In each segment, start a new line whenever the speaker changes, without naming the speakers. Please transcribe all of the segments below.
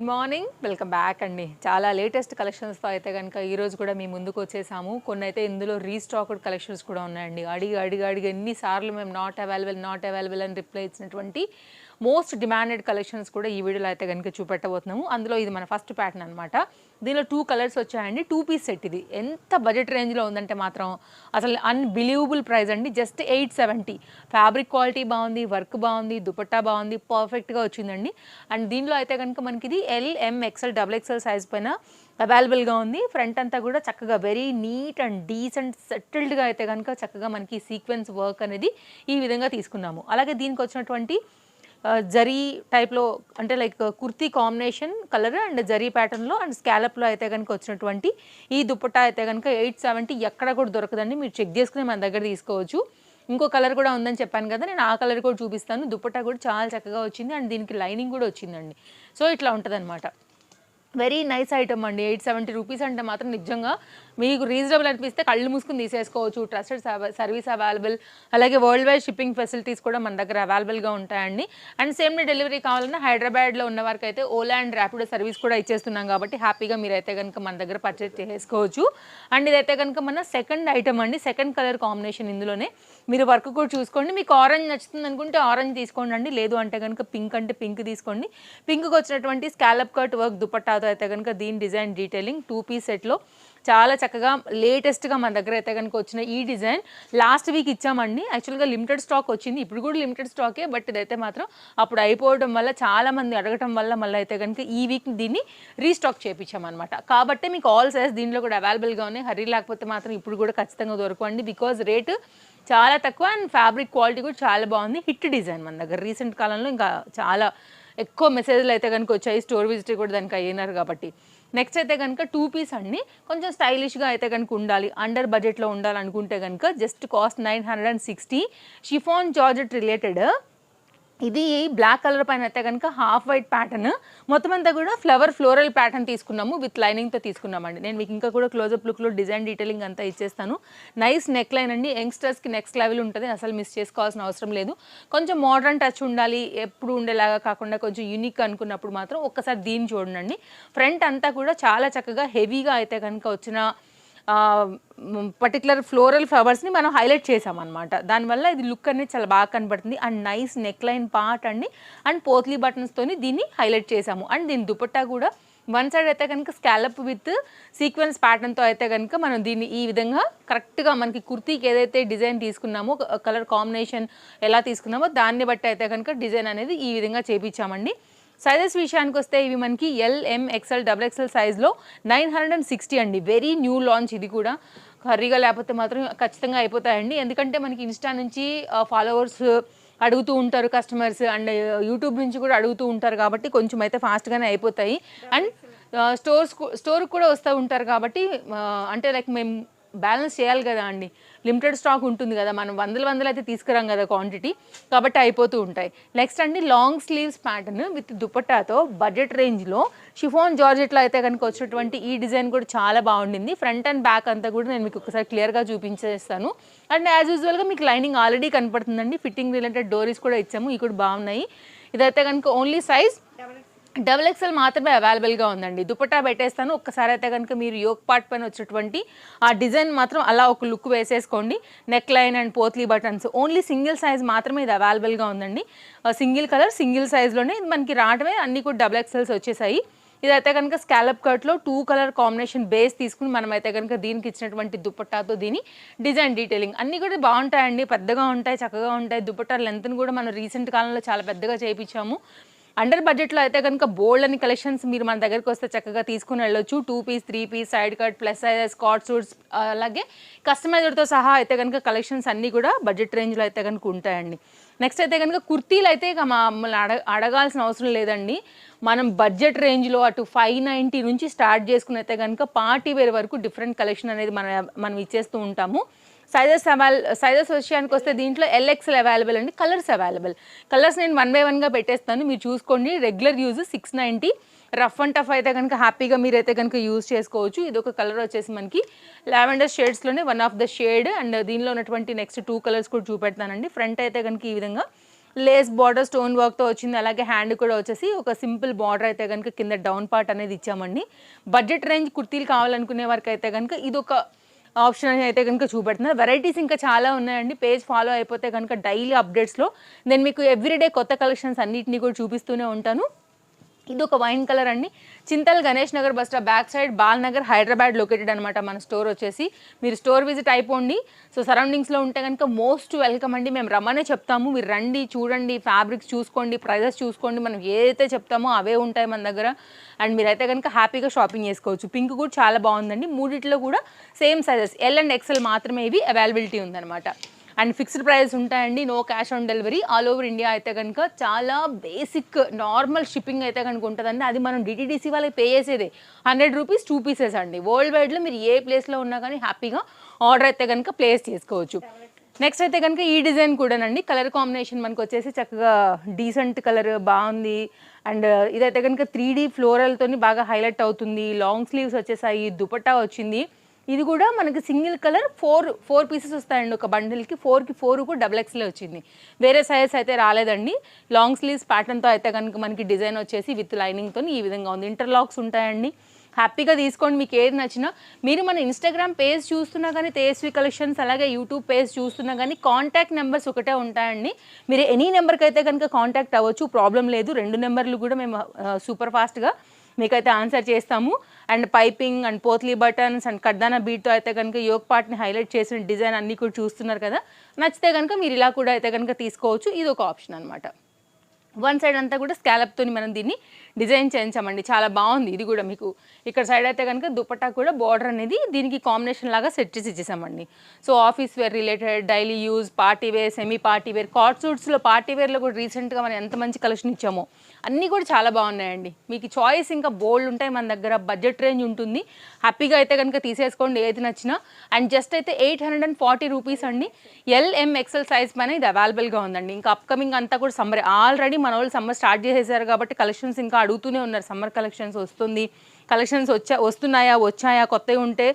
Good morning welcome back అండి. చాలా latest కలెక్షన్స్తో అయితే కనుక ఈరోజు కూడా మీ ముందుకు వచ్చేసాము. కొన్ని అయితే ఇందులో రీస్టాక్డ్ కలెక్షన్స్ కూడా ఉన్నాయండి. అడిగి అడిగి అడిగి ఎన్నిసార్లు మేము నాట్ అవైలబుల్ నాట్ అవైలబుల్ అని రిప్లై ఇచ్చినటువంటి మోస్ట్ డిమాండెడ్ కలెక్షన్స్ కూడా ఈ వీడియోలో అయితే కనుక చూపెట్టబోతున్నాము. అందులో ఇది మన ఫస్ట్ ప్యాటర్న్ అనమాట దీనిలో టూ కలర్స్ వచ్చాయండి. టూ పీస్ సెట్ ఇది. ఎంత బడ్జెట్ రేంజ్లో ఉందంటే మాత్రం అసలు అన్బిలీవబుల్ ప్రైస్ అండి. Just eight seventy fabric quality బాగుంది వర్క్ బాగుంది దుపట్టా బాగుంది పర్ఫెక్ట్గా వచ్చిందండి. అండ్ దీనిలో అయితే కనుక మనకి ఇది L M XL double XL size పైన అవైలబుల్గా ఉంది. ఫ్రంట్ అంతా కూడా చక్కగా వెరీ నీట్ అండ్ డీసెంట్ సెటిల్డ్గా అయితే కనుక చక్కగా మనకి సీక్వెన్స్ వర్క్ అనేది ఈ విధంగా తీసుకున్నాము. అలాగే దీనికి వచ్చినటువంటి జరీ టైప్లో అంటే like kurti combination colour and zari ప్యాటర్న్లో అండ్ స్కాలప్లో అయితే కనుక వచ్చినటువంటి ఈ దుపట్టా అయితే కనుక ఎయిట్ సెవెంటీ ఎక్కడ కూడా దొరకదండి. మీరు చెక్ చేసుకుని మన దగ్గర తీసుకోవచ్చు. ఇంకో కలర్ కూడా ఉందని చెప్పాను కదా నేను ఆ కలర్ కూడా చూపిస్తాను. దుపట్టా కూడా చాలా చక్కగా వచ్చింది అండ్ దీనికి లైనింగ్ కూడా వచ్చిందండి. సో ఇట్లా ఉంటుంది వెరీ నైస్ ఐటమ్ అండి. ఎయిట్ సెవెంటీ రూపీస్ అంటే మాత్రం నిజంగా మీకు రీజనబుల్ అనిపిస్తే కళ్ళు మూసుకుని తీసేసుకోవచ్చు. Trusted service available. అలాగే వరల్డ్ వైడ్ షిప్పింగ్ ఫెసిలిటీస్ కూడా మన దగ్గర అవైలబుల్గా ఉంటాయండి. అండ్ సేమ్ డే డెలివరీ కావాలన్నా హైదరాబాద్లో ఉన్న వారికి అయితే ఓలా అండ్ ర్యాపిడో సర్వీస్ కూడా ఇచ్చేస్తున్నాం కాబట్టి హ్యాపీగా మీరైతే కనుక మన దగ్గర పర్చేస్ చేసుకోవచ్చు. అండ్ ఇదైతే కనుక మన సెకండ్ ఐటమ్ అండి. సెకండ్ కలర్ కాంబినేషన్ ఇందులోనే మీరు వర్క్ కూడా చూసుకోండి. మీకు ఆరెంజ్ నచ్చుతుంది అనుకుంటే ఆరెంజ్ తీసుకోండి అండి. లేదు అంటే కనుక పింక్ అంటే పింక్ తీసుకోండి. పింక్కి వచ్చినటువంటి స్కాలప్ కట్ వర్క్ దుపట్టాతో అయితే కనుక దీని డిజైన్ డీటెయిలింగ్ టూ పీస్ సెట్లో చాలా చక్కగా లేటెస్ట్గా మన దగ్గర అయితే కనుక వచ్చిన ఈ డిజైన్. లాస్ట్ వీక్ ఇచ్చామండి. యాక్చువల్గా లిమిటెడ్ స్టాక్ వచ్చింది. ఇప్పుడు కూడా లిమిటెడ్ స్టాకే బట్ ఇదైతే మాత్రం అప్పుడు అయిపోవడం వల్ల చాలామంది అడగటం వల్ల మళ్ళీ అయితే కనుక ఈ వీక్ దీన్ని రీస్టాక్ చేయించామన్నమాట కాబట్టి మీకు ఆల్ సైజ్ దీంట్లో కూడా అవైలబుల్గా ఉన్నాయి. హరీ లేకపోతే మాత్రం ఇప్పుడు కూడా ఖచ్చితంగా దొరకండి బికాజ్ రేటు చాలా తక్కువ అండ్ ఫ్యాబ్రిక్ క్వాలిటీ కూడా చాలా బాగుంది. హిట్ డిజైన్ మన దగ్గర. రీసెంట్ కాలంలో ఇంకా చాలా ఎక్కువ మెసేజ్లు అయితే కనుక వచ్చాయి. స్టోర్ విజిట్ కూడా దానికి అయినారు కాబట్టి. నెక్స్ట్ అయితే కనుక టూ పీస్ అండి. కొంచెం స్టైలిష్గా అయితే కనుక ఉండాలి. అండర్ బడ్జెట్లో ఉండాలనుకుంటే కనుక just cost nine hundred and sixty chiffon georgette related ఇది బ్లాక్ కలర్ పైన అయితే కనుక హాఫ్ వైట్ ప్యాటర్న్ మొత్తం అంతా కూడా ఫ్లవర్ ఫ్లోరల్ ప్యాటర్న్ తీసుకున్నాము. విత్ లైనింగ్తో తీసుకున్నామండి. నేను మీకు ఇంకా కూడా క్లోజప్ లుక్లో డిజైన్ డీటెయిలింగ్ అంతా ఇచ్చేస్తాను. నైస్ నెక్ లైన్ అండి యంగ్స్టర్స్కి నెక్స్ట్ లెవెల్ ఉంటుంది. అసలు మిస్ చేసుకోవాల్సిన అవసరం లేదు. కొంచెం మోడర్న్ టచ్ ఉండాలి. ఎప్పుడు ఉండేలాగా కాకుండా కొంచెం యూనిక్ అనుకున్నప్పుడు మాత్రం ఒక్కసారి దీన్ని చూడండి. ఫ్రంట్ అంతా కూడా చాలా చక్కగా హెవీగా అయితే కనుక వచ్చిన పర్టికులర్ ఫ్లోరల్ ఫ్లవర్స్ని మనం హైలైట్ చేసామన్నమాట దానివల్ల ఇది లుక్ అనేది చాలా బాగా కనబడుతుంది. And nice neck line part అండి అండ్ పోత్లీ బటన్స్తోని దీన్ని హైలైట్ చేసాము అండ్ దీని దుపట్టా కూడా వన్ సైడ్ అయితే కనుక స్కాలప్ విత్ సీక్వెన్స్ ప్యాటర్న్తో అయితే కనుక మనం దీన్ని ఈ విధంగా కరెక్ట్గా మనకి కుర్తీకి ఏదైతే డిజైన్ తీసుకున్నామో కలర్ కాంబినేషన్ ఎలా తీసుకున్నామో దాన్ని బట్టి అయితే కనుక డిజైన్ అనేది ఈ విధంగా చేపించామండి. సైజెస్ విషయానికి వస్తే ఇవి మనకి L M XL double XL సైజ్లో నైన్ హండ్రెడ్ అండ్ సిక్స్టీ అండి. వెరీ న్యూ లాంచ్ ఇది కూడా. హర్రీగా లేకపోతే మాత్రం ఖచ్చితంగా అయిపోతాయండి. ఎందుకంటే మనకి ఇన్స్టా నుంచి ఫాలోవర్స్ అడుగుతూ ఉంటారు కస్టమర్స్ అండ్ యూట్యూబ్ నుంచి కూడా అడుగుతూ ఉంటారు కాబట్టి కొంచెం అయితే ఫాస్ట్గానే అయిపోతాయి. అండ్ స్టోర్స్ స్టోర్కి కూడా వస్తూ ఉంటారు కాబట్టి అంటే లైక్ మేము బ్యాలెన్స్ చేయాలి కదా అండి. లిమిటెడ్ స్టాక్ ఉంటుంది కదా మనం వందల వందలు అయితే తీసుకురాం కదా క్వాంటిటీ కాబట్టి అయిపోతూ ఉంటాయి. నెక్స్ట్ అండి లాంగ్ స్లీవ్స్ ప్యాటర్న్ విత్ దుపట్టాతో బడ్జెట్ రేంజ్లో షిఫోన్ జార్జెట్లో అయితే కనుక వచ్చినటువంటి ఈ డిజైన్ కూడా చాలా బాగుండింది. ఫ్రంట్ అండ్ బ్యాక్ అంతా కూడా నేను మీకు ఒకసారి క్లియర్గా చూపించేస్తాను. అండ్ యాజ్ యూజువల్గా మీకు లైనింగ్ ఆల్రెడీ కనపడుతుందండి. ఫిట్టింగ్ రిలేటెడ్ డోరీస్ కూడా ఇచ్చాము ఇవి కూడా బాగున్నాయి. ఇదైతే కనుక ఓన్లీ సైజ్ డబుల్ ఎక్స్ఎల్ మాత్రమే అవైలబుల్గా ఉందండి. దుపట్టా పెట్టేస్తాను. ఒక్కసారి అయితే కనుక మీరు యోక్ పార్ట్ పైన వచ్చేటువంటి ఆ డిజైన్ మాత్రం అలా ఒక లుక్ వేసేసుకోండి. Neckline and potli buttons. Only single size మాత్రమే ఇది అవైలబుల్గా ఉందండి. సింగిల్ కలర్ సింగిల్ సైజ్లోనే ఇది మనకి రావడమే. అన్నీ కూడా డబుల్ ఎక్స్ఎల్స్ వచ్చేసాయి. ఇదైతే కనుక స్కాలప్ కట్లో టూ కలర్ కాంబినేషన్ బేస్ తీసుకుని మనం అయితే కనుక దీనికి ఇచ్చినటువంటి దుపట్టాతో దీని డిజైన్ డీటెయిలింగ్ అన్నీ కూడా బాగుంటాయండి. పెద్దగా ఉంటాయి చక్కగా ఉంటాయి. దుపట్టా లెంత్ని కూడా మనం రీసెంట్ కాలంలో చాలా పెద్దగా చేయించాము. అండర్ బడ్జెట్లో అయితే కనుక బోల్డ్ అని కలెక్షన్స్ మీరు మన దగ్గరికి వస్తే చక్కగా తీసుకుని వెళ్ళొచ్చు. Two piece three piece side cut plus sizes Scott suits అలాగే కస్టమైజర్తో సహా అయితే కనుక కలెక్షన్స్ అన్నీ కూడా బడ్జెట్ రేంజ్లో అయితే కనుక ఉంటాయండి. నెక్స్ట్ అయితే కనుక కుర్తీలు అయితే ఇక మమ్మల్ని అడగ అడగాల్సిన అవసరం లేదండి. మనం బడ్జెట్ రేంజ్లో అటు ఫైవ్ నైంటీ నుంచి స్టార్ట్ చేసుకుని అయితే కనుక పార్టీ వేర్ వరకు డిఫరెంట్ కలెక్షన్ అనేది మన మనం ఇచ్చేస్తూ ఉంటాము. సైజెస్ అవైల్ సైజెస్ విషయానికి వస్తే దీంట్లో ఎల్ఎక్స్ఎల్ అవైలబుల్ అండి కలర్స్ అవైలబుల్ కలర్స్ నేను వన్ బై వన్గా పెట్టేస్తాను మీరు చూసుకోండి. Regular use six ninety rough and tough అయితే కనుక హ్యాపీగా మీరైతే కనుక యూజ్ చేసుకోవచ్చు. ఇది ఒక కలర్ వచ్చేసి మనకి lavender షేడ్స్లోనే one of the shade and దీనిలో ఉన్నటువంటి నెక్స్ట్ టూ కలర్స్ కూడా చూపెడతానండి. ఫ్రంట్ అయితే కనుక ఈ విధంగా లేస్ బార్డర్ స్టోన్ వర్క్తో వచ్చింది. అలాగే హ్యాండ్ కూడా వచ్చేసి ఒక సింపుల్ బార్డర్ అయితే కనుక కింద డౌన్ పార్ట్ అనేది ఇచ్చామండి. బడ్జెట్ రేంజ్ కుర్తీలు కావాలనుకునే వారికి అయితే కనుక ఇది ఒక ఆప్షన్ అని అయితే కనుక చూపెడుతున్నారు. వెరైటీస్ ఇంకా చాలా ఉన్నాయండి. పేజ్ ఫాలో అయిపోతే కనుక డైలీ అప్డేట్స్లో నేను మీకు ఎవ్రీడే కొత్త కలెక్షన్స్ అన్నిటిని కూడా చూపిస్తూనే ఉంటాను. ఇది ఒక వైన్ కలర్ అండి. Chintal Ganesh Nagar bus stop back side Bal Nagar Hyderabad located అనమాట మన స్టోర్ వచ్చేసి. మీరు స్టోర్ విజిట్ అయిపోండి. సో సరౌండింగ్స్లో ఉంటే కనుక మోస్ట్ వెల్కమ్ అండి. మేము రమ్మనే చెప్తాము. మీరు రండి చూడండి ఫ్యాబ్రిక్స్ చూసుకోండి ప్రైజెస్ చూసుకోండి. మనం ఏదైతే చెప్తామో అవే ఉంటాయి మన దగ్గర. అండ్ మీరైతే కనుక హ్యాపీగా షాపింగ్ చేసుకోవచ్చు. పింక్ కూడా చాలా బాగుందండి. మూడిట్లో కూడా same sizes L and XL మాత్రమే ఇవి అవైలబిలిటీ ఉందన్నమాట. అండ్ ఫిక్స్డ్ ప్రైస్ ఉంటాయండి. No cash on delivery. All over India అయితే కనుక చాలా బేసిక్ నార్మల్ షిప్పింగ్ అయితే కనుక ఉంటుందండి. అది మనం డిటీడీసీ వాళ్ళకి పే చేసేదే. హండ్రెడ్ రూపీస్ టూ పీసెస్ అండి. వరల్డ్ వైడ్లో మీరు ఏ ప్లేస్లో ఉన్నా కానీ హ్యాపీగా ఆర్డర్ అయితే కనుక ప్లేస్ చేసుకోవచ్చు. నెక్స్ట్ అయితే కనుక ఈ డిజైన్ కూడానండి. కలర్ కాంబినేషన్ మనకు వచ్చేసి చక్కగా డీసెంట్ కలర్ బాగుంది. అండ్ ఇదైతే కనుక త్రీ డీ ఫ్లోరల్తోని బాగా హైలైట్ అవుతుంది. లాంగ్ స్లీవ్స్ వచ్చేసాయి. దుపట్టా వచ్చింది. ఇది కూడా మనకి single colour four four pieces వస్తాయండి ఒక బండిల్కి. ఫోర్కి ఫోర్ కూడా డబుల్ ఎక్స్లే వచ్చింది. వేరే సైజ్ అయితే రాలేదండి. లాంగ్ స్లీవ్స్ ప్యాటర్న్తో అయితే కనుక మనకి డిజైన్ వచ్చేసి విత్ లైనింగ్తో ఈ విధంగా ఉంది. ఇంటర్లాక్స్ ఉంటాయండి. హ్యాపీగా తీసుకోండి. మీకు ఏది నచ్చినా మీరు మన ఇన్స్టాగ్రామ్ పేజ్ చూస్తున్నా కానీ తేజస్వి కలెక్షన్స్ అలాగే యూట్యూబ్ పేజ్ చూస్తున్నా కానీ కాంటాక్ట్ నెంబర్స్ ఒకటే ఉంటాయండి. మీరు ఎనీ నెంబర్కి అయితే కనుక కాంటాక్ట్ అవ్వచ్చు. ప్రాబ్లం లేదు. రెండు నెంబర్లు కూడా మేము సూపర్ ఫాస్ట్గా మీకైతే ఆన్సర్ చేస్తాము. And piping and potli buttons and కడ్దానా బీట్తో అయితే కనుక యోగ్ పార్ట్ని హైలైట్ చేసిన డిజైన్ అన్నీ కూడా చూస్తున్నారు కదా. నచ్చితే కనుక మీరు ఇలా కూడా అయితే కనుక తీసుకోవచ్చు. ఇది ఒక ఆప్షన్ అనమాట వన్ సైడ్ అంతా కూడా స్కాలప్తో మనం దీన్ని డిజైన్ చేయించామండి. చాలా బాగుంది. ఇది కూడా మీకు ఇక్కడ సైడ్ అయితే కనుక దుపట్టా కూడా బార్డర్ అనేది దీనికి కాంబినేషన్ లాగా సెట్ చేసి ఇచ్చేసామండి. So office wear related daily use party wear semi party wear cot సూట్స్లో పార్టీ వేర్లో కూడా రీసెంట్గా మనం ఎంత మంచి కలెక్షన్ ఇచ్చామో అన్నీ కూడా చాలా బాగున్నాయండి. మీకు చాయిస్ ఇంకా బోల్డ్ ఉంటాయి మన దగ్గర బడ్జెట్ రేంజ్ ఉంటుంది. హ్యాపీగా అయితే కనుక తీసేసుకోండి ఏది నచ్చినా. అండ్ జస్ట్ అయితే eight hundred and forty rupees అండి. ఎల్ఎం ఎక్సెల్ సైజ్ పైన ఇది అవైలబుల్గా ఉందండి. ఇంకా అప్కమింగ్ అంతా కూడా సమ్మర్. ఆల్రెడీ మన వాళ్ళు సమ్మర్ స్టార్ట్ చేసేసారు కాబట్టి కలెక్షన్స్ ఇంకా అడుగుతూనే ఉన్నారు. సమ్మర్ కలెక్షన్స్ వస్తుంది. కలెక్షన్స్ వచ్చా వస్తున్నాయా వచ్చాయా కొత్తవి ఉంటే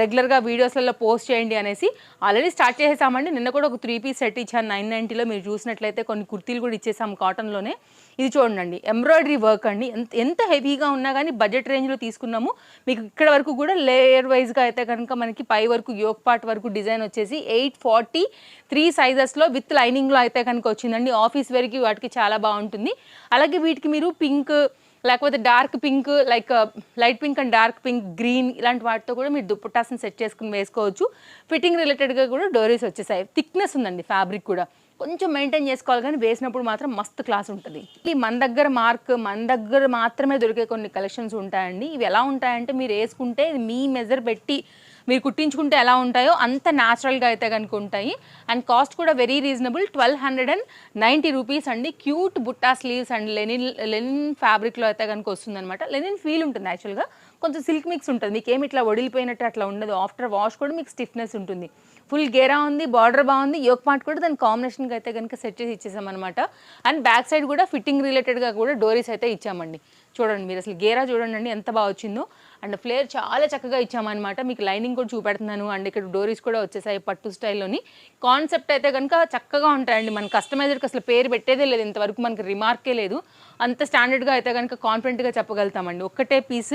రెగ్యులర్గా వీడియోస్లలో పోస్ట్ చేయండి అనేసి ఆల్రెడీ స్టార్ట్ చేసేసామండి. నిన్న కూడా ఒక త్రీ పీస్ సెట్ ఇచ్చాను నైన్ నైంటీలో మీరు చూసినట్లయితే కొన్ని కుర్తీలు కూడా ఇచ్చేసాము కాటన్లోనే ఇది చూడండి ఎంబ్రాయిడరీ వర్క్ అండి. ఎంత ఎంత హెవీగా ఉన్నా కానీ బడ్జెట్ రేంజ్లో తీసుకున్నాము. మీకు ఇక్కడ వరకు కూడా లేయర్ వైజ్గా అయితే కనుక మనకి పై వరకు యోగ్ పార్ట్ వరకు డిజైన్ వచ్చేసి ఎయిట్ ఫార్టీ త్రీ సైజెస్లో విత్ లైనింగ్లో అయితే కనుక వచ్చిందండి. ఆఫీస్ వేర్కి వాటికి చాలా బాగుంటుంది. అలాగే వీటికి మీరు పింక్ లేకపోతే dark pink like uh, light pink and dark pink green ఇలాంటి వాటితో కూడా మీరు దుప్పటాస్ని సెట్ చేసుకుని వేసుకోవచ్చు. ఫిట్టింగ్ రిలేటెడ్గా కూడా డోరీస్ వచ్చేసాయి. థిక్నెస్ ఉందండి ఫ్యాబ్రిక్ కూడా. కొంచెం మెయింటైన్ చేసుకోవాలి కానీ వేసినప్పుడు మాత్రం మస్తు క్లాస్ ఉంటుంది. ఈ మన దగ్గర మార్క్ మన దగ్గర మాత్రమే దొరికే కొన్ని కలెక్షన్స్ ఉంటాయండి. ఇవి ఎలా ఉంటాయంటే మీరు వేసుకుంటే మీ మెజర్ పెట్టి మీరు కుట్టించుకుంటే ఎలా ఉంటాయో అంత న్యాచురల్గా అయితే కనుక ఉంటాయి. అండ్ కాస్ట్ కూడా very reasonable twelve hundred and ninety rupees అండి. Cute butta sleeves and linen linen ఫ్యాబ్రిక్లో అయితే కనుక వస్తుందన్నమాట. లెనిన్ ఫీల్ ఉంటుంది యాక్చువల్గా కొంచెం సిల్క్ మిక్స్ ఉంటుంది. మీకు ఏమి ఇట్లా వడిలిపోయినట్టు అట్లా ఉండదు. ఆఫ్టర్ వాష్ కూడా మీకు స్టిఫ్నెస్ ఉంటుంది. ఫుల్ గేరా ఉంది బార్డర్ బాగుంది. యోక్ పార్ట్ కూడా దాని కాంబినేషన్కి అయితే కనుక సెట్ చేసి ఇచ్చేసామన్నమాట. అండ్ బ్యాక్ సైడ్ కూడా ఫిట్టింగ్ రిలేటెడ్గా కూడా డోరీస్ అయితే ఇచ్చామండి. చూడండి మీరు అసలు గేరా చూడండి అండి ఎంత బాగా వచ్చిందో. అండ్ ఫ్లేర్ చాలా చక్కగా ఇచ్చామన్నమాట. మీకు లైనింగ్ కూడా చూపెడుతున్నాను. అండ్ ఇక్కడ డోరీస్ కూడా వచ్చేసాయి పట్టు స్టైల్లోని కాన్సెప్ట్ అయితే కనుక చక్కగా ఉంటాయండి. మన కస్టమైజర్కి అసలు పేరు పెట్టేదే లేదు. ఇంతవరకు మనకి రిమార్కే లేదు. అంత స్టాండర్డ్గా అయితే కనుక కాన్ఫిడెంట్గా చెప్పగలుగుతామండి. ఒక్కటే పీస్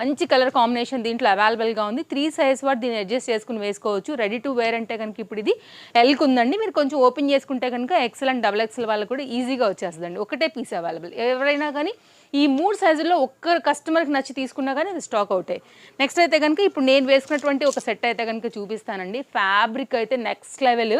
మంచి కలర్ కాంబినేషన్ దీంట్లో అవైలబుల్గా ఉంది. త్రీ సైజ్ వాటి దీన్ని అడ్జస్ట్ చేసుకుని వేసుకోవచ్చు. రెడీ టు వేర్ అంటే కనుక ఇప్పుడు ఇది ఎల్క్ ఉందండి మీరు కొంచెం ఓపెన్ చేసుకుంటే కనుక ఎక్సెల్ అండ్ డబుల్ ఎక్సెల్ వాళ్ళు కూడా ఈజీగా వచ్చేస్తుందండి. ఒకటే పీస్ అవైలబుల్ ఎవరైనా కానీ ఈ మూడు సైజుల్లో ఒక్క కస్టమర్కి నచ్చి తీసుకున్నా కానీ అది స్టాక్ అవుతాయి నెక్స్ట్ అయితే కనుక ఇప్పుడు నేను వేసుకున్నటువంటి ఒక సెట్ అయితే కనుక చూపిస్తానండి. ఫ్యాబ్రిక్ అయితే నెక్స్ట్ లెవెల్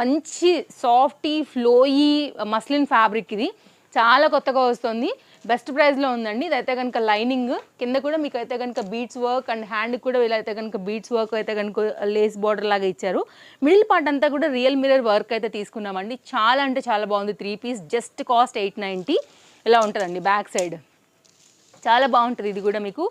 మంచి సాఫ్టీ ఫ్లోయీ మస్లిన్ ఫ్యాబ్రిక్ ఇది. చాలా కొత్తగా వస్తుంది. బెస్ట్ ప్రైస్లో ఉందండి. ఇదైతే కనుక లైనింగ్ కింద కూడా మీకు అయితే కనుక బీట్స్ వర్క్ అండ్ హ్యాండ్ కూడా ఇలా అయితే కనుక బీట్స్ వర్క్ అయితే కనుక లేస్ బార్డర్ లాగా ఇచ్చారు. మిడిల్ పార్ట్ అంతా కూడా రియల్ మిరర్ వర్క్ అయితే తీసుకున్నామండి. చాలా అంటే చాలా బాగుంది. Three piece just cost eight ninety ఇలా ఉంటుందండి బ్యాక్ సైడ్ చాలా బాగుంటుంది ఇది కూడా మీకు.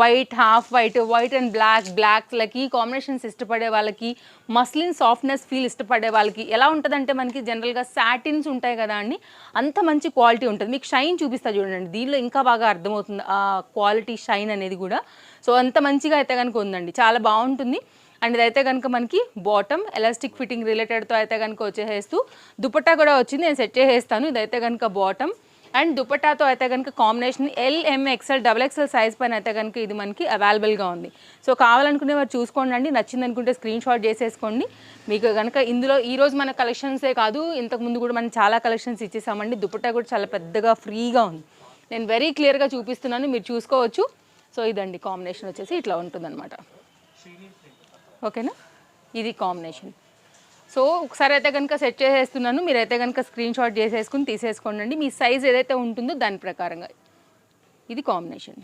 White half white white and black బ్లాక్లకి combinations ఇష్టపడే వాళ్ళకి మస్లిన్ సాఫ్ట్నెస్ ఫీల్ ఇష్టపడే వాళ్ళకి. ఎలా ఉంటుందంటే మనకి జనరల్గా సాటిన్స్ ఉంటాయి కదా అండి అంత మంచి క్వాలిటీ ఉంటుంది. మీకు షైన్ చూపిస్తా చూడండి. దీనిలో ఇంకా బాగా అర్థమవుతుంది ఆ క్వాలిటీ షైన్ అనేది కూడా. సో అంత మంచిగా అయితే కనుక ఉందండి. చాలా బాగుంటుంది. అండ్ ఇదైతే కనుక మనకి బాటమ్ ఎలాస్టిక్ ఫిట్టింగ్ రిలేటెడ్తో అయితే కనుక వచ్చేసేస్తూ దుపట్టా కూడా వచ్చింది. నేను సెట్ చేసేస్తాను. ఇదైతే కనుక బాటమ్ అండ్ దుపట్టాతో అయితే కనుక combination L XL double XL size పైన అయితే కనుక ఇది మనకి అవైలబుల్గా ఉంది. సో కావాలనుకునే వారు చూసుకోండి అండి. నచ్చింది అనుకుంటే స్క్రీన్ షాట్ చేసేసుకోండి. మీకు కనుక ఇందులో ఈ రోజు మన కలెక్షన్సే కాదు ఇంతకు ముందు కూడా మనం చాలా కలెక్షన్స్ ఇచ్చేసామండి. దుపట్టా కూడా చాలా పెద్దగా ఫ్రీగా ఉంది. నేను వెరీ క్లియర్గా చూపిస్తున్నాను. మీరు చూసుకోవచ్చు. సో ఇదండి కాంబినేషన్ వచ్చేసి ఇట్లా ఉంటుందన్నమాట. ఓకేనా? ఇది కాంబినేషన్. సో ఒకసారి అయితే కనుక సెట్ చేసేస్తున్నాను. మీరైతే కనుక స్క్రీన్ షాట్ చేసేసుకుని తీసేసుకోండి మీ సైజ్ ఏదైతే ఉంటుందో దాని ప్రకారంగా. ఇది కాంబినేషన్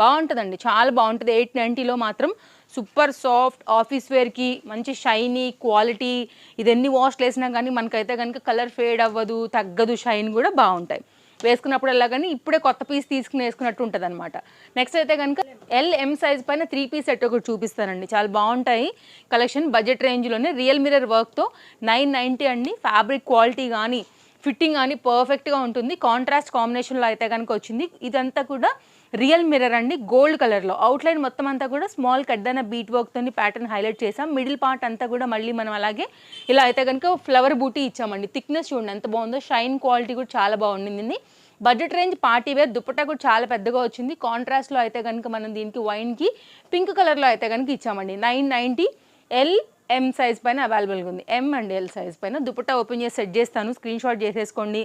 బాగుంటుందండి. చాలా బాగుంటుంది. ఎయిట్ నైంటీలో మాత్రం సూపర్ సాఫ్ట్ ఆఫీస్ వేర్కి మంచి షైనీ క్వాలిటీ ఇది ఎన్ని వాష్లు వేసినా కానీ మనకైతే కనుక కలర్ ఫేడ్ అవ్వదు తగ్గదు షైన్ కూడా బాగుంటాయి. వేసుకున్నప్పుడల్లా కానీ ఇప్పుడే కొత్త పీస్ తీసుకుని వేసుకున్నట్టు ఉంటుంది అనమాట నెక్స్ట్ అయితే కనుక ఎల్ ఎం సైజ్ పైన త్రీ పీస్ సెట్ ఒకటి చూపిస్తానండి. చాలా బాగుంటాయి. కలెక్షన్ బడ్జెట్ రేంజ్లోనే రియల్ మిరర్ వర్క్తో నైన్ నైంటీ అండి. ఫ్యాబ్రిక్ క్వాలిటీ కానీ ఫిట్టింగ్ కానీ పర్ఫెక్ట్గా ఉంటుంది. కాంట్రాస్ట్ కాంబినేషన్లో అయితే కనుక వచ్చింది. ఇదంతా కూడా రియల్ మిర్రర్ అండి గోల్డ్ కలర్లో. అవుట్లైన్ మొత్తం అంతా కూడా స్మాల్ కడ్డన బీట్ వర్క్తో ప్యాటర్న్ హైలైట్ చేసాం మిడిల్ పార్ట్ అంతా కూడా మళ్ళీ మనం అలాగే ఇలా అయితే కనుక ఫ్లవర్ బూటీ ఇచ్చామండి. థిక్నెస్ చూడండి ఎంత బాగుందో. షైన్ క్వాలిటీ కూడా చాలా బాగుండింది budget range party wear dupatta కూడా చాలా పెద్దగా వచ్చింది. కాంట్రాస్ట్లో అయితే కనుక మనం దీనికి వైన్కి పింక్ కలర్లో అయితే కనుక ఇచ్చామండి. Nine ninety L M size పైన అవైలబుల్గా ఉంది. ఎం అండ్ ఎల్ సైజ్ పైన దుపట్టా ఓపెన్ చేసి సెట్ చేస్తాను. స్క్రీన్ షాట్ చేసేసుకోండి.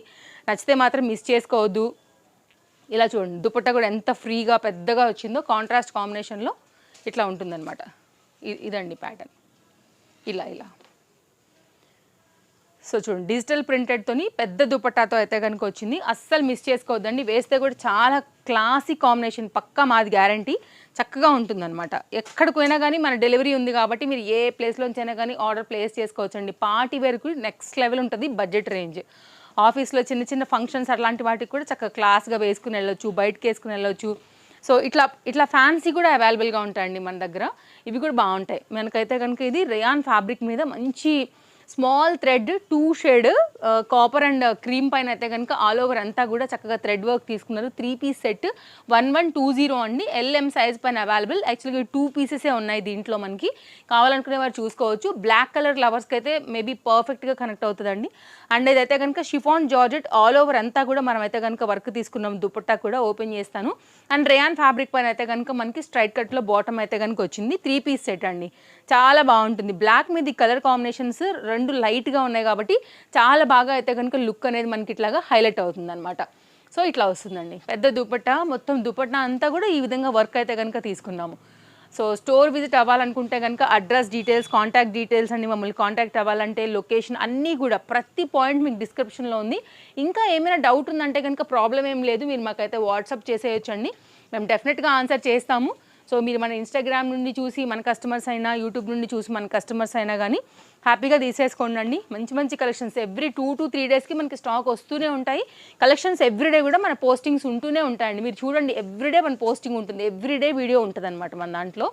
నచ్చితే మాత్రం మిస్ చేసుకోవద్దు. ఇలా చూడండి దుపట్ట కూడా ఎంత ఫ్రీగా పెద్దగా వచ్చిందో కాంట్రాస్ట్ కాంబినేషన్లో ఇట్లా ఉంటుందన్నమాట. ఇ- ఇదండి ప్యాటర్న్ ఇలా ఇలా. సో చూడండి డిజిటల్ ప్రింటెడ్తోని పెద్ద దుపట్టాతో అయితే కనుక వచ్చింది. అస్సలు మిస్ చేసుకోవద్దండి. వేస్తే కూడా చాలా క్లాసిక్ కాంబినేషన్ పక్కా మాది గ్యారంటీ చక్కగా ఉంటుందన్నమాట. ఎక్కడికి పోయినా కానీ మన డెలివరీ ఉంది కాబట్టి మీరు ఏ ప్లేస్లోంచైనా కానీ ఆర్డర్ ప్లేస్ చేసుకోవచ్చండి. పార్టీ వేర్కు నెక్స్ట్ లెవెల్ ఉంటుంది బడ్జెట్ రేంజ్ ఆఫీస్లో చిన్న చిన్న ఫంక్షన్స్ అట్లాంటి వాటికి కూడా చక్కగా క్లాస్గా వేసుకుని వెళ్ళొచ్చు బయటకు వేసుకుని వెళ్ళొచ్చు. సో ఇట్లా ఇట్లా ఫ్యాన్సీ కూడా అవైలబుల్గా ఉంటాయండి మన దగ్గర. ఇవి కూడా బాగుంటాయి. మనకైతే కనుక ఇది రేయాన్ ఫ్యాబ్రిక్ మీద మంచి small thread two shade copper and cream పైన అయితే కనుక ఆల్ ఓవర్ అంతా కూడా చక్కగా థ్రెడ్ వర్క్ తీసుకున్నారు. Three piece set one one two zero అండి. ఎల్ఎం సైజ్ పైన అవైలబుల్ యాక్చువల్గా టూ పీసెసే ఉన్నాయి దీంట్లో మనకి. కావాలనుకునే వారు చూసుకోవచ్చు. బ్లాక్ కలర్ లవర్స్కి అయితే మేబీ పర్ఫెక్ట్గా కనెక్ట్ అవుతుందండి. అండ్ ఇదైతే కనుక షిఫాన్ జార్జెట్ ఆల్ ఓవర్ అంతా కూడా మనం అయితే కనుక వర్క్ తీసుకున్నాం. దుపట్టా కూడా ఓపెన్ చేస్తాను. అండ్ రేయాన్ ఫ్యాబ్రిక్ పైన అయితే కనుక మనకి స్ట్రైట్ కట్లో బాటమ్ అయితే కనుక వచ్చింది. త్రీ పీస్ సెట్ అండి. చాలా బాగుంటుంది. బ్లాక్ మీద ఈ కలర్ కాంబినేషన్స్ రెండు లైట్గా ఉన్నాయి కాబట్టి చాలా బాగా అయితే కనుక లుక్ అనేది మనకి ఇట్లాగా హైలైట్ అవుతుంది అనమాట సో ఇట్లా వస్తుందండి. పెద్ద దుపట్టా మొత్తం దుపట్టా అంతా కూడా ఈ విధంగా వర్క్ అయితే కనుక తీసుకున్నాము. సో స్టోర్ విజిట్ అవ్వాలనుకుంటే కనుక అడ్రస్ డీటెయిల్స్ కాంటాక్ట్ డీటెయిల్స్ అని మమ్మల్ని కాంటాక్ట్ అవ్వాలంటే లొకేషన్ అన్నీ కూడా ప్రతి పాయింట్ మీకు డిస్క్రిప్షన్లో ఉంది. ఇంకా ఏమైనా డౌట్ ఉందంటే కనుక ప్రాబ్లం ఏం లేదు. మీరు మాకైతే వాట్సాప్ చేసేయచ్చండి. మేము డెఫినెట్గా ఆన్సర్ చేస్తాము. సో మీరు మన ఇన్స్టాగ్రామ్ నుండి చూసి మన కస్టమర్స్ అయినా యూట్యూబ్ నుండి చూసి మన కస్టమర్స్ అయినా కానీ హ్యాపీగా తీసేసుకోండి మంచి మంచి collections every two to three డేస్కి మనకి స్టాక్ వస్తూనే ఉంటాయి. కలెక్షన్స్ ఎవ్రీడే కూడా మన పోస్టింగ్స్ ఉంటూనే ఉంటాయండి. మీరు చూడండి ఎవ్రీడే మన పోస్టింగ్ ఉంటుంది. ఎవ్రీడే వీడియో ఉంటుంది అనమాట మన దాంట్లో.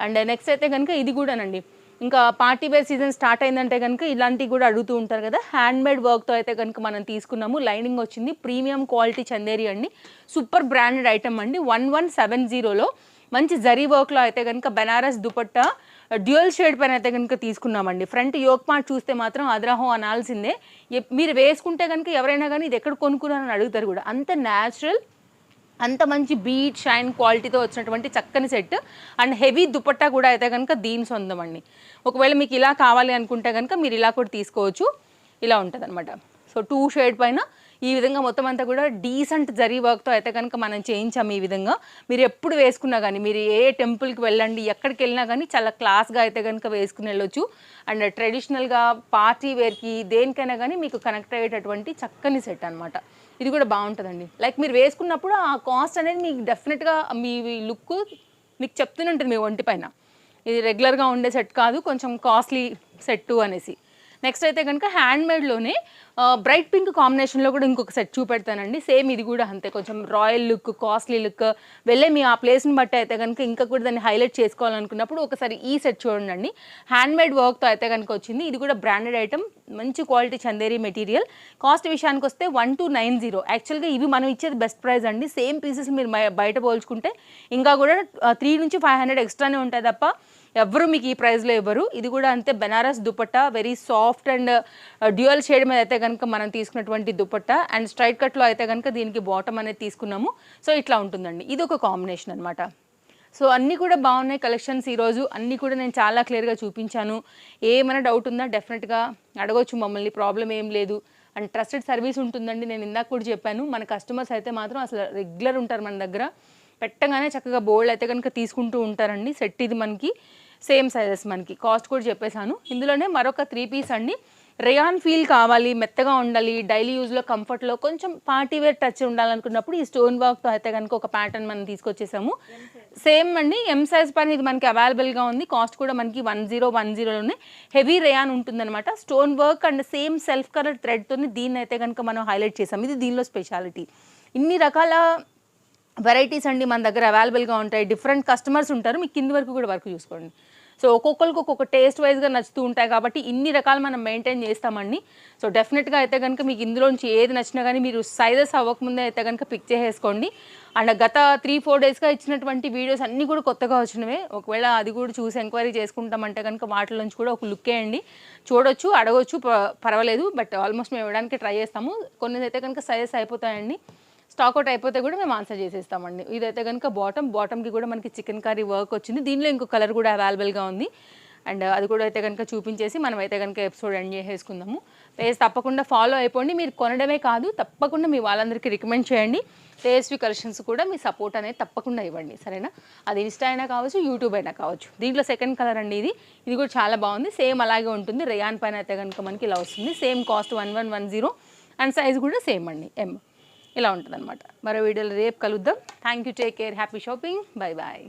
అండ్ నెక్స్ట్ అయితే కనుక ఇది కూడానండి. ఇంకా పార్టీ వేర్ సీజన్ స్టార్ట్ అయిందంటే కనుక ఇలాంటివి కూడా అడుగుతూ ఉంటారు కదా. హ్యాండ్ మేడ్ వర్క్తో అయితే కనుక మనం తీసుకున్నాము. లైనింగ్ వచ్చింది. ప్రీమియం క్వాలిటీ చందేరి అండి. సూపర్ బ్రాండెడ్ ఐటమ్ అండి. వన్ వన్ సెవెన్ జీరోలో మంచి జరీ వర్క్లో అయితే కనుక బెనారస్ దుపట్టా డ్యూయల్ షేడ్ పైన అయితే కనుక తీసుకున్నామండి. ఫ్రంట్ యోక్ మార్ట్ చూస్తే మాత్రం అద్రాహం అనాల్సిందే. మీరు వేసుకుంటే కనుక ఎవరైనా కానీ ఇది ఎక్కడ కొనుక్కున్నారని అడుగుతారు కూడా. అంత న్యాచురల్ అంత మంచి బీట్ షైన్ క్వాలిటీతో వచ్చినటువంటి చక్కని సెట్ అండ్ హెవీ దుపట్టా కూడా అయితే కనుక దీని సొంతం అండి ఒకవేళ మీకు ఇలా కావాలి అనుకుంటే కనుక మీరు ఇలా కూడా తీసుకోవచ్చు. ఇలా ఉంటుంది అనమాట సో టూ షేడ్ పైన ఈ విధంగా మొత్తం అంతా కూడా డీసెంట్ జరీ వర్క్తో అయితే కనుక మనం చేయించాము ఈ విధంగా. మీరు ఎప్పుడు వేసుకున్నా కానీ మీరు ఏ టెంపుల్కి వెళ్ళండి ఎక్కడికి వెళ్ళినా కానీ చాలా క్లాస్గా అయితే కనుక వేసుకుని వెళ్ళొచ్చు. అండ్ ట్రెడిషనల్గా పార్టీ వేర్కి దేనికైనా కానీ మీకు కనెక్ట్ అయ్యేటటువంటి చక్కని సెట్ అనమాట ఇది కూడా బాగుంటుందండి. లైక్ మీరు వేసుకున్నప్పుడు ఆ కాస్ట్ అనేది మీకు డెఫినెట్గా మీ లుక్ మీకు చెప్తూనే ఉంటుంది మీ ఒంటి పైన. ఇది రెగ్యులర్గా ఉండే సెట్ కాదు కొంచెం కాస్ట్లీ సెట్టు అనేసి. నెక్స్ట్ అయితే కనుక హ్యాండ్ మేడ్లోనే బ్రైట్ పింక్ కాంబినేషన్లో కూడా ఇంకొక సెట్ చూపెడతానండి. సేమ్ ఇది కూడా అంతే కొంచెం రాయల్ లుక్ కాస్ట్లీ లుక్ వెళ్ళే మీ ఆ ప్లేస్ని బట్టి అయితే కనుక ఇంకా కూడా దాన్ని హైలైట్ చేసుకోవాలనుకున్నప్పుడు ఒకసారి ఈ సెట్ చూడండి. హ్యాండ్ మేడ్ వర్క్తో అయితే కనుక వచ్చింది. ఇది కూడా బ్రాండెడ్ ఐటమ్ మంచి క్వాలిటీ చందేరి మెటీరియల్ కాస్ట్ విషయానికి వస్తే వన్ టూ నైన్ జీరో యాక్చువల్గా ఇవి మనం ఇచ్చేది బెస్ట్ ప్రైస్ అండి. సేమ్ పీసెస్ మీరు బయట పోల్చుకుంటే ఇంకా కూడా త్రీ నుంచి ఫైవ్ హండ్రెడ్ ఎక్స్ట్రానే ఉంటాయి తప్ప ఎవరు మీకు ఈ ప్రైస్లో ఇవ్వరు. ఇది కూడా అంతే Banaras dupatta very soft and dual shade మీద అయితే కనుక మనం తీసుకున్నటువంటి దుపట్టా అండ్ స్ట్రైట్ కట్లో అయితే కనుక దీనికి బాటమ్ అనేది తీసుకున్నాము. సో ఇట్లా ఉంటుందండి. ఇది ఒక కాంబినేషన్ అనమాట సో అన్నీ కూడా బాగున్నాయి కలెక్షన్స్ ఈరోజు అన్నీ కూడా నేను చాలా క్లియర్గా చూపించాను. ఏమైనా డౌట్ ఉందా డెఫినెట్గా అడగొచ్చు మమ్మల్ని. ప్రాబ్లం ఏం లేదు. అండ్ ట్రస్టెడ్ సర్వీస్ ఉంటుందండి. నేను ఇందాక కూడా చెప్పాను. మన కస్టమర్స్ అయితే మాత్రం అసలు రెగ్యులర్ ఉంటారు మన దగ్గర. పెట్టగానే చక్కగా బోల్డ్ అయితే కనుక తీసుకుంటూ ఉంటారండి. సెట్ ఇది మనకి. సేమ్ సైజెస్ మనకి. కాస్ట్ కూడా చెప్పేశాను. ఇందులోనే మరొక త్రీ పీస్ అండి. రేయాన్ ఫీల్ కావాలి మెత్తగా ఉండాలి డైలీ యూజ్లో కంఫర్ట్లో కొంచెం పార్టీ వేర్ టచ్ ఉండాలనుకున్నప్పుడు ఈ స్టోన్ వర్క్తో అయితే కనుక ఒక ప్యాటర్న్ మనం తీసుకొచ్చేసాము. సేమ్ అండి ఎం సైజ్ పైన ఇది మనకి అవైలబుల్గా ఉంది. కాస్ట్ కూడా మనకి వన్ జీరో వన్ జీరోలోనే హెవీ రేయాన్ ఉంటుందన్నమాట. Stone work and same self colour థ్రెడ్తో దీన్ని అయితే కనుక మనం హైలైట్ చేసాం ఇది దీనిలో స్పెషాలిటీ ఇన్ని రకాల వెరైటీస్ అండి మన దగ్గర అవైలబుల్గా ఉంటాయి. డిఫరెంట్ కస్టమర్స్ ఉంటారు. మీకు కింది వరకు కూడా వర్క్ చూసుకోండి. సో ఒక్కొక్కరికి ఒక్కొక్క టేస్ట్ వైజ్గా నచ్చుతూ ఉంటాయి కాబట్టి ఇన్ని రకాలు మనం మెయింటైన్ చేస్తామండి. సో డెఫినెట్గా అయితే కనుక మీకు ఇందులోంచి ఏది నచ్చినా కానీ మీరు సైజెస్ అవ్వకముందే అయితే కనుక పిక్ చేసేసుకోండి. అండ్ గత త్రీ ఫోర్ డేస్గా ఇచ్చినటువంటి వీడియోస్ అన్నీ కూడా కొత్తగా వచ్చినవే. ఒకవేళ అది కూడా చూసి ఎంక్వైరీ చేసుకుంటామంటే కనుక వాటి నుంచి కూడా ఒక లుక్ వేయండి చూడొచ్చు అడగొచ్చు ప- పర్వాలేదు. బట్ ఆల్మోస్ట్ మేము ఇవ్వడానికి ట్రై చేస్తాము. కొన్ని అయితే కనుక సైజెస్ అయిపోతాయండి. స్టాక్ అవుట్ అయిపోతే కూడా మేము ఆన్సర్ చేసేస్తామండి. ఇదైతే కనుక బాటమ్ బాటమ్కి కూడా మనకి చికెన్ కర్రీ వర్క్ వచ్చింది. దీనిలో ఇంకో కలర్ కూడా అవైలబుల్గా ఉంది. అండ్ అది కూడా అయితే కనుక చూపించేసి మనం అయితే కనుక ఎపిసోడ్ ఎండ్ చేసేసుకుందాము. ప్లేస్ తప్పకుండా ఫాలో అయిపోండి. మీరు కొనడమే కాదు తప్పకుండా మీ వాళ్ళందరికీ రికమెండ్ చేయండి. తేజస్వి కలెక్షన్స్ కూడా మీ సపోర్ట్ అనేది తప్పకుండా ఇవ్వండి. సరేనా? అది ఇన్స్టా అయినా కావచ్చు యూట్యూబ్ అయినా కావచ్చు. దీంట్లో సెకండ్ కలర్ అండి ఇది. ఇది కూడా చాలా బాగుంది. సేమ్ అలాగే ఉంటుంది. రేయాన్ పైన అయితే కనుక మనకి ఇలా వస్తుంది. Same cost one one one zero. And size కూడా సేమ్ అండి. ఎం ఇలా ఉంటుంది అనమాట మరో వీడియోలో రేపు కలుద్దాం. Thank you take care happy shopping bye bye